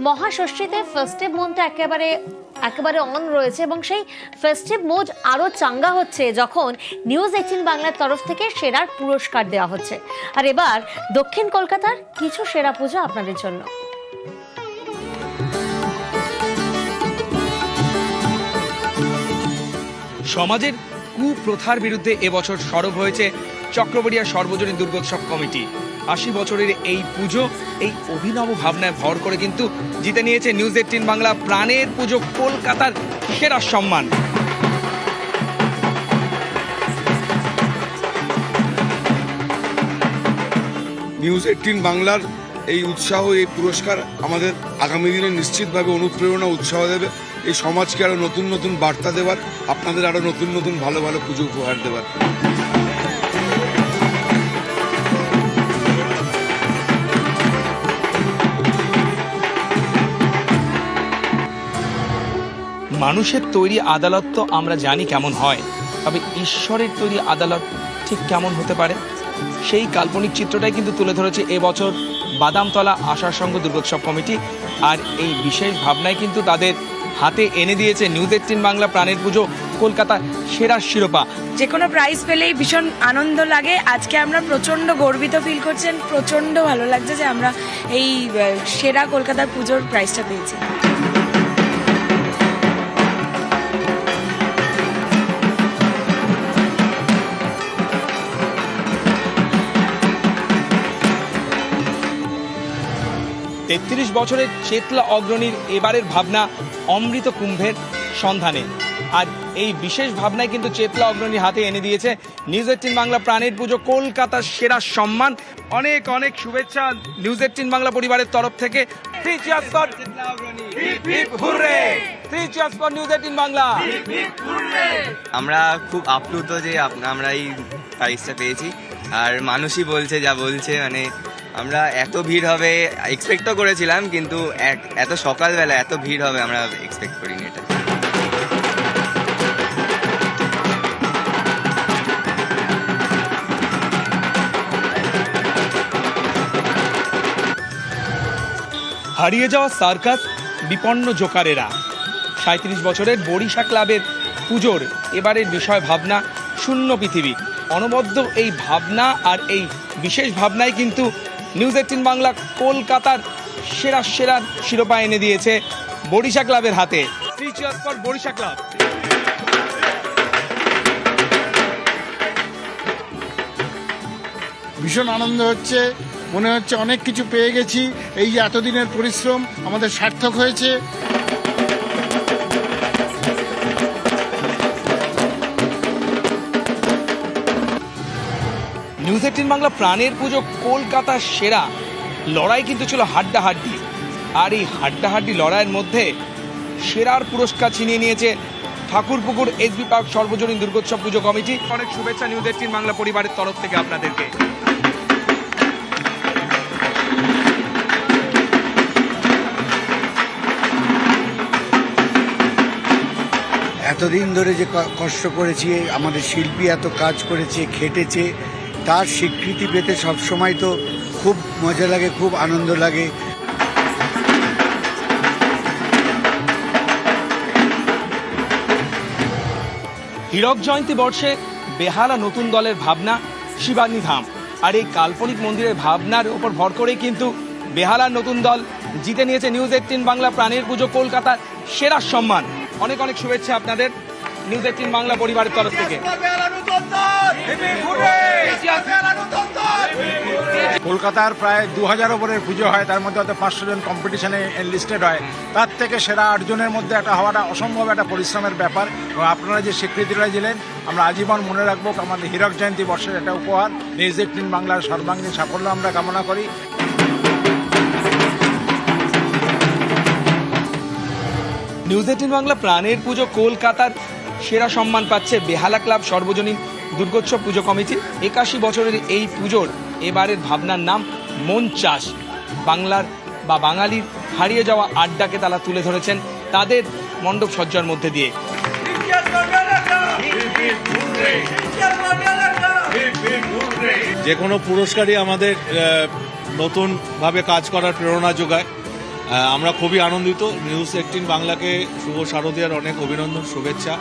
মহাষষ্ঠীতে festive মনটা একেবারে একেবারে অন রয়েছে এবং সেই ফেস্টিভ মোজ আরও চাঙ্গা হচ্ছে যখন নিউজ এইটিন বাংলার তরফ থেকে সেরার পুরস্কার দেওয়া হচ্ছে। আর এবার দক্ষিণ কলকাতার কিছু সেরা পুজো আপনাদের জন্য। সমাজের কুপ্রথার বিরুদ্ধে এবছর সরব হয়েছে চক্রবড়িয়া সর্বজনীন দুর্গোৎসব কমিটি। আশি বছরের এই পুজো, এই অভিনব ভাবনায় ভর করে কিন্তু জিতে নিয়েছে নিউজ এইটিন বাংলা প্রাণের পুজো কলকাতার সেরা সম্মান? নিউজ এইটিন বাংলার এই উৎসাহ, এই পুরস্কার আমাদের আগামী দিনে নিশ্চিতভাবে অনুপ্রেরণা, উৎসাহ দেবে। এই সমাজকে আরও নতুন নতুন বার্তা দেওয়ার আপনাদের আরও নতুন নতুন ভালো ভালো পুজো উপহার দেওয়ার মানুষের তৈরি আদালত তো আমরা জানি কেমন হয়, তবে ঈশ্বরের তৈরি আদালত ঠিক কেমন হতে পারে? সেই কাল্পনিক চিত্রটাই কিন্তু তুলে ধরেছে এবছর বাদামতলা আশার সঙ্গ দুর্গোৎসব কমিটি, আর এই বিশেষ ভাবনায় কিন্তু তাদের হাতে এনে দিয়েছে নিউজ এইটিন বাংলা প্রাণের পুজো কলকাতা সেরা শিরোপা। যে কোনো প্রাইজ পেলেই ভীষণ আনন্দ লাগে। আজকে আমরা প্রচণ্ড গর্বিত ফিল করছেন, প্রচণ্ড ভালো লাগছে যে আমরা এই সেরা কলকাতার পুজোর প্রাইজটা পেয়েছি। তেত্রিশ বছরের চেতলা অগ্রণীর এবারের ভাবনা অমৃত কুম্ভের সন্ধানে। আর এই বিশেষ ভাবনায় কিন্তু চেতলা অগ্রণী হাতে এনে দিয়েছে নিউজ এইটিন বাংলা প্রাণের পুজো কলকাতার সেরা সম্মান। অনেক অনেক শুভেচ্ছা নিউজ এইটিন বাংলা পরিবারের তরফ থেকে। Three cheers for- Hip, hip, hooray! Three cheers for News 18 Bangla. আমরা খুব আপ্লুত যে আমরা এই প্রাইজটা পেয়েছি। আর মানুষই বলছে যা বলছে মানে আমরা এত ভিড় হবে এক্সপেক্টও করেছিলাম, কিন্তু এত সকালবেলা এত ভিড় হবে, আমরা এক্সপেক্ট করিনি এটা। হারিয়ে যাওয়া সার্কাস বিপন্ন জোকারেরা। সাঁত্রিশ বছরের বরিশা ক্লাবের পুজোর এবারের বিষয় ভাবনা শূন্য পৃথিবী। অনবদ্য এই ভাবনা আর এই বিশেষ ভাবনায় কিন্তু নিউজ এইটিন বাংলা কলকাতার সেরা সেরা শিরোপা এনে দিয়েছে বরিশা ক্লাবের হাতে। বরিশা ক্লাব ভীষণ আনন্দ হচ্ছে, মনে হচ্ছে অনেক কিছু পেয়ে গেছি। এই যে এতদিনের পরিশ্রম আমাদের সার্থক হয়েছে। নিউজ এইটিন বাংলা প্রাণের পুজো কলকাতার সেরা। লড়াই কিন্তু ছিল হাড্ডাহাড্ডি। আর এই হাড্ডাহাড্ডি লড়াইয়ের মধ্যে সেরার পুরস্কার ছিনিয়ে নিয়েছে ঠাকুরপুকুর এসবি পার্ক সর্বজনীন দুর্গোৎসব পুজো কমিটি। অনেক শুভেচ্ছা নিউজ এইটিন বাংলা পরিবারের তরফ থেকে আপনাদেরকে। এতদিন ধরে যে কষ্ট করেছি, আমাদের শিল্পী এত কাজ করেছে, খেটেছে তার স্বীকৃতি পেতে সবসময় তো খুব মজা লাগে, খুব আনন্দ লাগে। হীরক জয়ন্তী বর্ষে বেহালা নতুন দলের ভাবনা শিবানী ধাম। আর এই কাল্পনিক মন্দিরের ভাবনার উপর ভর করেই কিন্তু বেহালার নতুন দল জিতে নিয়েছে নিউজ এইটিন বাংলা প্রাণের পুজো কলকাতার সেরা সম্মান। অনেক অনেক শুভেচ্ছা আপনাদের। নিউজ এইটিন বাংলা পরিবারের তরফ থেকে। কলকাতার প্রায় দু হাজার ওপরের পুজো হয় তার মধ্যে হয়তো পাঁচশো জন কম্পিটিশনে লিস্টেড হয়। তার থেকে সেরা আটজনের মধ্যে একটা হওয়াটা অসম্ভব একটা পরিশ্রমের ব্যাপার। এবং আপনারা যে স্বীকৃতিটা দিলেন আমরা আজীবন মনে রাখব আমাদের হীরক জয়ন্তী বর্ষের একটা উপহার। নিউজ এইটিন বাংলার সর্বাঙ্গীন সাফল্য আমরা কামনা করি। নিউজ এইটিন বাংলা প্রাণের পুজো কলকাতার সেরা সম্মান পাচ্ছে বেহালা ক্লাব সর্বজনীন দুর্গোৎসব পুজো কমিটি একাশি বছরের এই পুজোর এবারের ভাবনার নাম মন চাষ। বাংলার বা বাঙালির হারিয়ে যাওয়া আড্ডাকে তারা তুলে ধরেছেন তাদের মণ্ডপ সজ্জার মধ্যে দিয়ে। যে কোনো পুরস্কারই আমাদের নতুনভাবে কাজ করার প্রেরণা যোগায়। আমরা খুবই আনন্দিত। নিউজ এইটিন বাংলাকে শুভ শারদীয়ার অনেক অভিনন্দন শুভেচ্ছা।